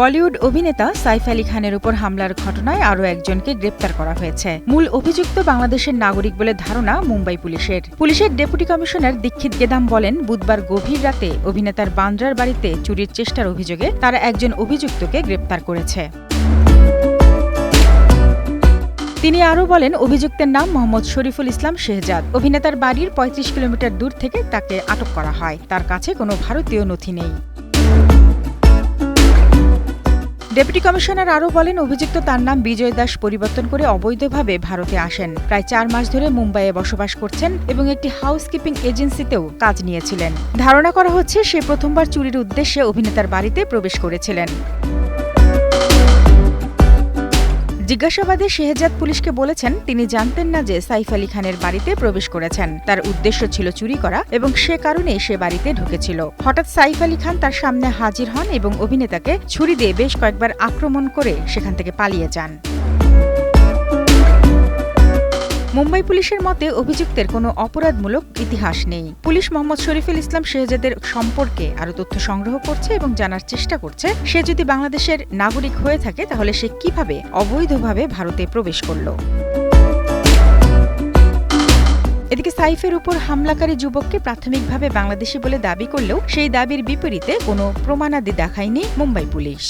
বলিউড অভিনেতা সাইফ আলী খানের উপর হামলার ঘটনায় আরও একজনকে গ্রেপ্তার করা হয়েছে। মূল অভিযুক্ত বাংলাদেশের নাগরিক বলে ধারণা মুম্বাই পুলিশের। পুলিশের ডেপুটি কমিশনার দীক্ষিত গেদাম বলেন, বুধবার গভীর রাতে অভিনেতার বান্দ্রার বাড়িতে চুরির চেষ্টার অভিযোগে তারা একজন অভিযুক্তকে গ্রেপ্তার করেছে। তিনি আরও বলেন, অভিযুক্তের নাম মোহাম্মদ শরীফুল ইসলাম শেহজাদ। অভিনেতার বাড়ির ৩৫ কিলোমিটার দূর থেকে তাকে আটক করা হয়। তার কাছে কোনো ভারতীয় নথি নেই। ডেপুটি কমিশনার আরও বলেন, অভিযুক্ত তার নাম বিজয় দাস পরিবর্তন করে অবৈধভাবে ভারতে আসেন। প্রায় চার মাস ধরে মুম্বাইয়ে বসবাস করছেন এবং একটি হাউসকিপিং এজেন্সিতেও কাজ নিয়েছিলেন। ধারণা করা হচ্ছে, সে প্রথমবার চুরির উদ্দেশ্যে অভিনেতার বাড়িতে প্রবেশ করেছিলেন। জিজ্ঞাসাবাদে শেহজাদ পুলিশকে বলেছেন, তিনি জানতেন না যে সাইফ আলী খানের বাড়িতে প্রবেশ করেছেন। তার উদ্দেশ্য ছিল চুরি করা এবং সে কারণে সে বাড়িতে ঢুকেছিল। হঠাৎ সাইফ আলী খান তার সামনে হাজির হন এবং অভিনেতাকে ছুরি দিয়ে বেশ কয়েকবার আক্রমণ করে সেখান থেকে পালিয়ে যান। মুম্বাই পুলিশের মতে অভিযুক্তের কোনো অপরাধমূলক ইতিহাস নেই। পুলিশ মোহাম্মদ শরীফুল ইসলাম শেহজাদের সম্পর্কে আরও তথ্য সংগ্রহ করছে এবং জানার চেষ্টা করছে, সে যদি বাংলাদেশের নাগরিক হয়ে থাকে তাহলে সে কীভাবে অবৈধভাবে ভারতে প্রবেশ করল? এদিকে সাইফের উপর হামলাকারী যুবককে প্রাথমিকভাবে বাংলাদেশি বলে দাবি করলেও সেই দাবির বিপরীতে কোনো প্রমাণাদি দেখায়নি মুম্বাই পুলিশ।